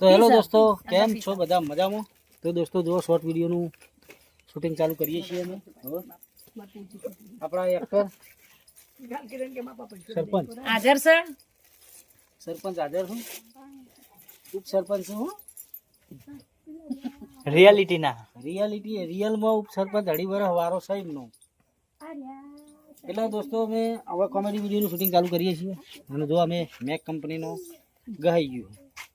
તો હેલો દોસ્તો કેમ છો? બધા મજામાં? તો દોસ્તો જો શોર્ટ વિડીયોનું શૂટિંગ ચાલુ કરીએ છીએ અમે. હવે આપણા એક્ટર સરપંચ. હાજર સર સરપંચ હાજર છું ઉપ સરપંચ છું હું? રિયાલિટી ના રિયાલિટી રિયલમાં ઉપ સરપંચ અઢી વર્ષ વારો સાહેબનો એટલે દોસ્તો અમે હવે કોમેડી વિડીયોનું શૂટિંગ ચાલુ કરીએ છીએ. અને જો અમે મેક કંપનીનો ગહાઈ ગયું.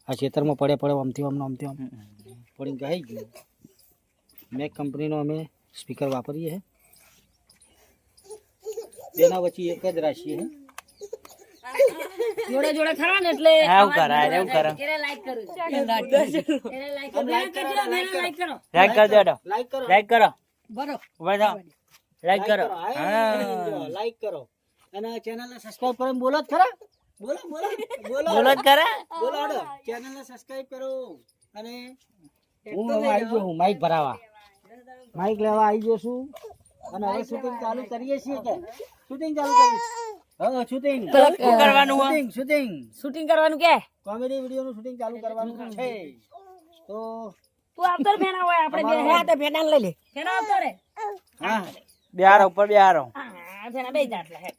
આ ખેતરમાં પડે પડે આમથી આમ આમથી આમ. પડીને ગાઈ. ગયું મેક કંપનીનો અમે સ્પીકર વાપરીએ છે તેના વચ્ચે એક જ રાખીએ છીએ જોડે જોડે ખરા ને એટલે હા, એવું એવું કરે. એને લાઈક કરું. એને લાઈક કરો. બેન કરજો લાઈક કરો લાઈક કરી. દેડો લાઈક કરો. લાઈક કરો. બરો. ઊભા લાઈક કરો. હા. લાઈક કરો. અને ચેનલને સબસ્ક્રાઇબ કરો બોલો જ ખરા. બોલો બોલો બોલો. બોલો જ કરે બોલો હાડો ચેનલને સબસ્ક્રાઇબ કરો અને હું આવી ગયો. હું માઈક ભરાવા. માઈક લેવા આવી ગયો છું. અને હવે શૂટિંગ ચાલુ કરીએ છીએ કે? શૂટિંગ ચાલુ કરીએ હા શૂટિંગ શું કરવાનું શૂટિંગ શૂટિંગ શૂટિંગ કરવાનું કે? કોમેડી વિડીયોનું શૂટિંગ ચાલુ કરવાનું છે. તો તું આવતર રે હોય આપણે બે હે તે ફેના લઈ લે. ફેના આવતર રે હા બિહારો ઉપર બિહાર હા ફેના બે જાટલા હા.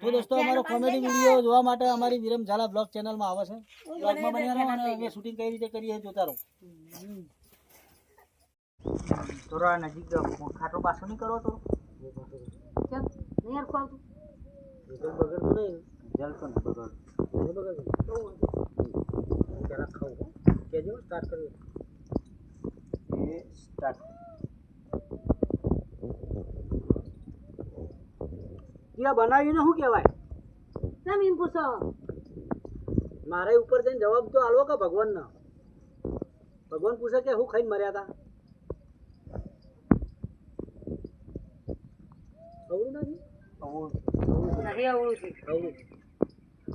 તો દોસ્તો અમારો કોમેડી વીડિયો જોવા માટે અમારી વિરમ ઝાલા બ્લોગ ચેનલમાં આવે છે. બ્લોગમાં બન્યા રહો અને અમે શૂટિંગ કઈ રીતે કરીએ જોતા રહો. થોડા નજીક ખાટો પાછો નહીં કરો તો? કેમ નહીં યાર ખોલતું. એ તો બગડતું. નહીં. જલતો ને બગડ નહીં. બગડતું જરાક ખાવું હો. કહેજો સ્ટાર્ટ કરીએ એ સ્ટાર્ટ ત્યાં બનાવીને શું કહેવાય? કેમ એમ પૂછો. મારે ઉપર જઈને જવાબ તો આલવો કે ભગવાનનો? ભગવાન પૂછે કે હું ખાઈને મર્યા હતા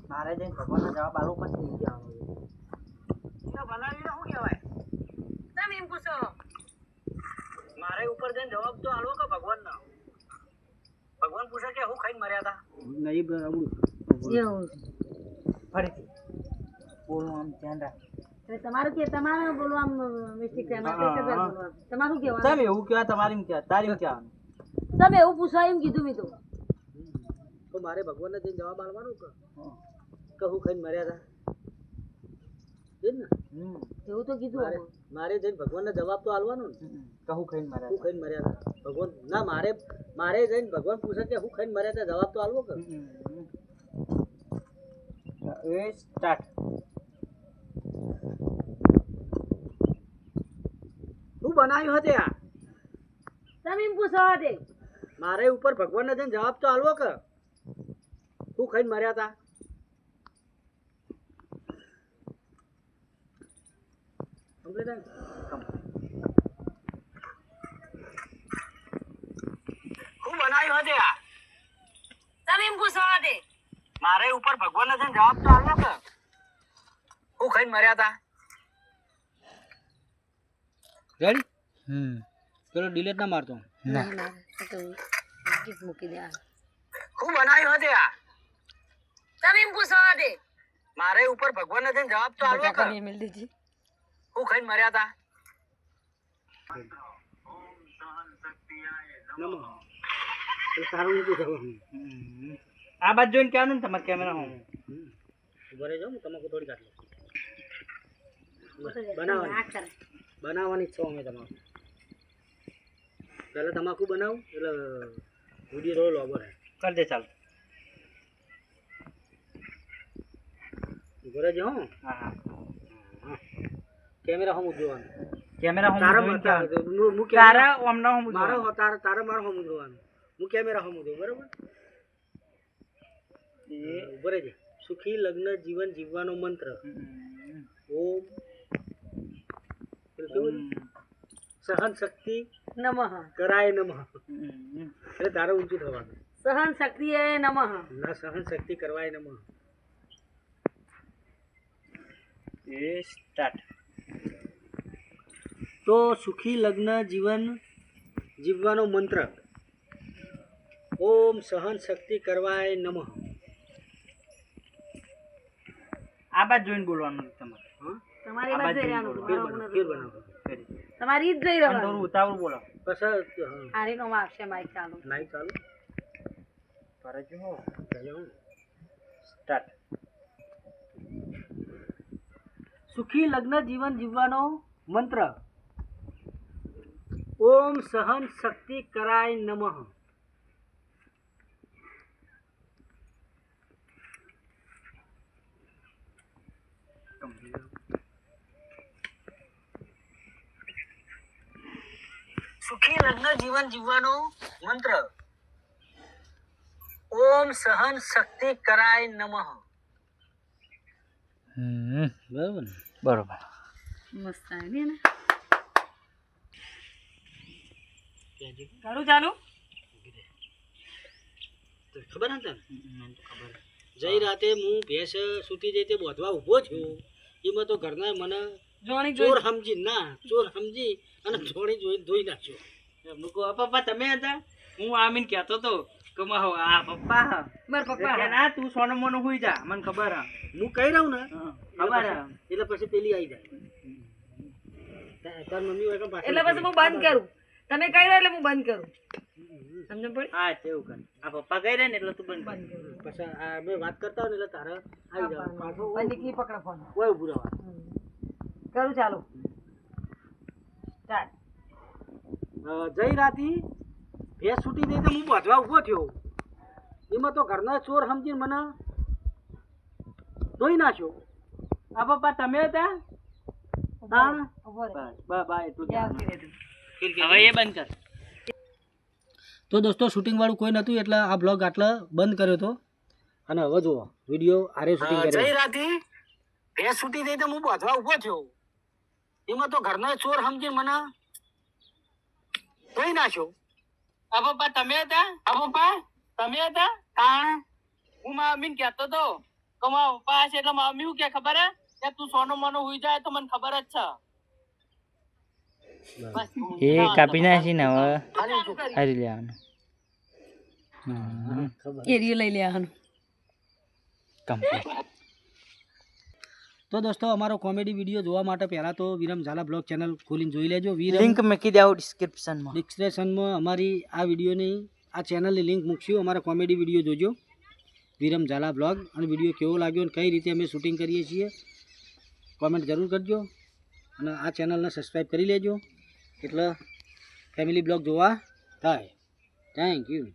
મારે જઈને ભગવાનનો જવાબ આલવો પછી નહીં જવાનું બનાવીને શું કહેવાય કેમ એમ પૂછો મારે ઉપર જઈને જવાબ તો આલવો કે ભગવાનનો ભગવાન પૂછે કે હું ખાઈને મર્યા હતા નહીં આવડું. ફરીથી. બોલું આમ ધ્યાન રાખ. તમારું કે તમારે બોલવા મિસ્ટેક છે. તમારું કેવાનું તમે એવું કહેવાય તમારી કહેવાય તારી કહેવાનું. તમે એવું પૂછવા એમ કીધું મેં તો. તો મારે ભગવાનને જઈને જવાબ આલવાનો કે? કહું ખાઈને મર્યા હતા એવું તો કીધું મારે મારે જઈને ભગવાનને જવાબ તો આલવાનો ને. કહું ખાઈને મર્યા હું ખાઈને મર્યા હતા ભગવાન ના મારે મારે જઈને ભગવાન પૂછે કે હું ખાઈને મર્યા ત્યાં જવાબ તો આલવો કે? એ સ્ટાર્ટ શું બનાવ્યું હતું આ? તમે પૂછવા દે મારે ઉપર ભગવાનને જઈને જવાબ તો આલવો કે? હું ખાઈને મર્યા હતા Complete ને? શું બનાવ્યું હતું આ. તમે એમ પૂછવા દે. મારે ઉપર ભગવાનને જઈને જવાબ તો આલવો કે હું ખાઈને મર્યા હતા રેડી હમ. ચલો ડિલેટ ના મારતો. ના. મૂકી દે શું બનાવ્યું હતું આ. તમે એમ પૂછવા દે. મારે ઉપર ભગવાનને જઈને જવાબ તો આલવો કે મિલ દીધી હું ખાઈને મર્યા હતા. સારું નથી થવાનું આ બાજુ જોઈને કહેવાનું ને તમારે કેમેરા હું ઘરે જાઉં હું તમાકુ થોડી કાઢી લઉં બનાવવાની. બનાવવાની છો અમે તમાકુ. પહેલાં તમાકુ બનાવું એટલે વીડિયો રોલ ઓબર કરી દે ચાલો. ઘરે જાઉં હા હા. કેમેરા હમ જોવાનું કેમેરા હમ તારા જોઈને તારા ઓમના હમ મારો હો- તારા તારા મારો હમ જોવાનું હું કેમેરા હમ જોઉં બરાબર? એ. ઊભો રહેજે. સુખી લગ્ન જીવન જીવવાનો મંત્ર. ઓમ. છે? સહન શક્તિ નમઃ. કરાય નમઃ. એટલે તારે ઊંચું થવાનું. સહન શક્તિ એ નમઃ. ના સહન શક્તિ કરવાય નમઃ. એ સ્ટાર્ટ. તો સુખી લગ્ન જીવન જીવવાનો મંત્ર. ઓમ સહન શક્તિ કરવાય નમઃ. આ બાજુ જોઈને બોલવાનું તમારે. હા? તમારી બાજુ જ. તમારી જ જઈ રહ્યો થોડું ઉતાવળ બોલો. બસ આરીનો માં આવશે માઈક ચાલુ. માઈક ચાલુ? ફરજ હો. જાઓ. સ્ટાર્ટ. સુખી લગ્ન જીવન જીવવાનો મંત્ર. ઓમ સહન શક્તિ કરાય નમઃ સુખી લગ્ન જીવન જીવવાનો મંત્ર ઓમ સહન શક્તિ કરાય નમઃ બરાબર ને બરોબર મસ્ત આવી ને કરું ચાલુ? ખબર ને તને? જઈ રાતે હું ભેંસ સૂટી જઈ તે બોધવા ઊભો છું એમાં તો ઘરના મને ચોર સમજી ના ચોર સમજી અને ચોરી જોઈ ધોઈ નાખ્યો. મૂકો પપ્પા તમે હતા? હું આમીન કહેતો તો કે માહો આ પપ્પા મારા પપ્પા ના તું સોનું મોનું હોઈ જા મને ખબર હા. હું કહી રહું ને ખબર હા. એટલે પછી પેલી આવી જાય. તાર મમ્મી હોય કે એટલે પછી હું બંધ કરું. તમે કહી રહ્યા એટલે હું બંધ કરું? સમજ પડી? હા તેવું કર. આ પપ્પા કહી રહ્યા ને એટલે તું બંધ કર. પછી આ મેં વાત કરતા હોય ને એટલે તારે આવી જવાનું. પાછું બંધ કી પકડ ફોન કોઈ ઊભું રહેવા કરું ચાલુ. ચાલ જઈ રાતી ભેંસ છૂટી જઈ તો હું બાજવા ઊભો થયો. એમાં તો ઘરના ચોર સમજીને મને ધોઈ નાખ્યો. આ પપ્પા તમે હતા? ઊભો બા બા એટલું. હવે એ બંધ કર. તો દોસ્તો શૂટિંગવાળું કોઈ નહોતું એટલે આ બ્લોગ આટલા બંધ કર્યો હતો અને હવે જુઓ વીડિયો આરે શૂટિંગ કર્યો જઈ રાતી ભેંસ છૂટી થઈ તો હું બોધવા ઊભો થયો. એમાં તો ઘરનો ચોર સમજી મને. ધોઈ નાખ્યો. આ પપ્પા તમે હતા? આ પપ્પા. તમે હતા? તાણ. હું મા મીન કહેતો તો કે મારા પપ્પા છે એટલે મા મમ્મી શું કે ખબર હે? કે તું સોનો મોનો હોઈ જાય તો મને ખબર જ છે. એ કાપી નાખી ને હવે. હારી લેવાનું. એરિયો લઈ લેવાનું કમ્પ્લીટ તો દોસ્તો અમારો કોમેડી વીડિયો જોવા માટે પહેલાં તો વિરમ ઝાલા બ્લોગ ચેનલ ખોલીને જોઈ લેજો. વિરમ લિંક મૂકી દેવો ડિસ્ક્રિપ્શનમાં ડિસ્ક્રિપ્શનમાં અમારી આ વિડીયોની આ ચેનલની લિંક મૂકશું. અમારા કોમેડી વીડિયો જોજો. વિરમ ઝાલા બ્લોગ અને વીડિયો કેવો લાગ્યો અને કઈ રીતે અમે શૂટિંગ કરીએ છીએ કોમેન્ટ જરૂર કરજો. અને આ ચેનલને સબસ્ક્રાઈબ કરી લેજો. એટલે ફેમિલી બ્લોગ જોવા થાય. Thank you